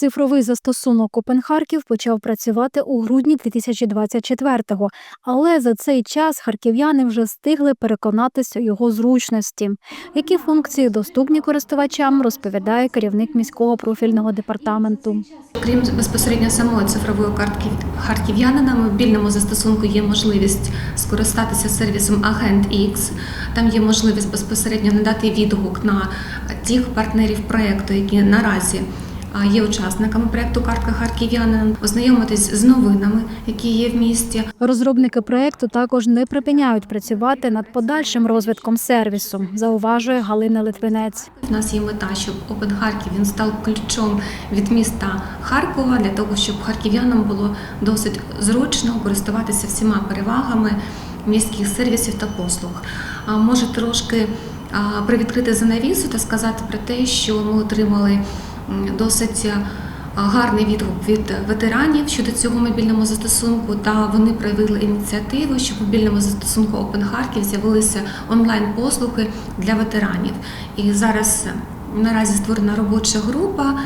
Цифровий застосунок Open Харків почав працювати у грудні 2024-го, але за цей час харків'яни вже встигли переконатися його зручності. Які функції доступні користувачам, розповідає керівник міського профільного департаменту. Крім безпосередньо самої цифрової картки харків'яна, на мобільному застосунку є можливість скористатися сервісом Агент X. Там є можливість безпосередньо надати відгук на тих партнерів проекту, які наразі є учасниками проекту Картка харків'янина, ознайомитись з новинами, які є в місті, Розробники проекту також не припиняють працювати над подальшим розвитком сервісу, зауважує Галина Литвинець. У нас є мета, щоб Open Харків він став ключом від міста Харкова для того, щоб харків'янам було досить зручно користуватися всіма перевагами міських сервісів та послуг. А може трошки привідкрити занавісу та сказати про те, що ми отримали досить. Гарний відгук від ветеранів щодо цього мобільного застосунку, та вони проявили ініціативу, що в мобільному застосунку Open Харків з'явилися онлайн-послуги для ветеранів. І зараз е, наразі створена робоча група,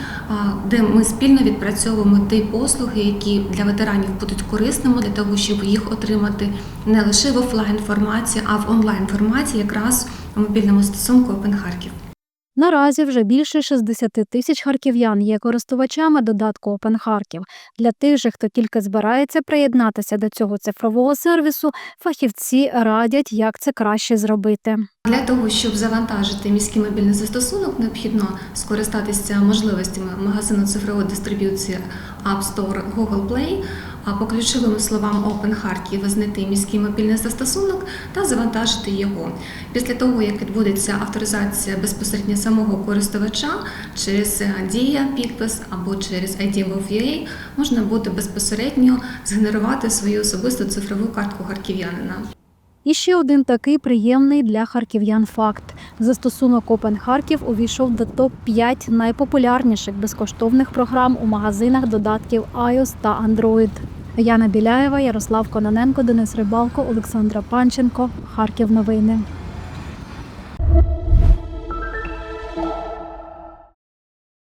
де ми спільно відпрацьовуємо ті послуги, які для ветеранів будуть корисними для того, щоб їх отримати не лише в офлайн форматі, а в онлайн форматі, якраз у мобільному застосунку Open Харків. Наразі вже більше 60 тисяч харків'ян є користувачами додатку Open Харків. Для тих же, хто тільки збирається приєднатися до цього цифрового сервісу, фахівці радять, як це краще зробити. Для того, щоб завантажити міський мобільний застосунок, необхідно скористатися можливостями магазину цифрової дистриб'юції App Store Google Play, а по ключовим словам Open Харків знайти міський мобільний застосунок та завантажити його. Після того, як відбудеться авторизація безпосередньо самого користувача через Дія, підпис або через ID.gov.ua, можна буде безпосередньо згенерувати свою особисту цифрову картку харків'янина. І ще один такий приємний для харків'ян факт: застосунок Open Харків увійшов до топ 5 найпопулярніших безкоштовних програм у магазинах додатків iOS та Android. Яна Біляєва, Ярослав Кононенко, Денис Рибалко, Олександра Панченко. Харків новини.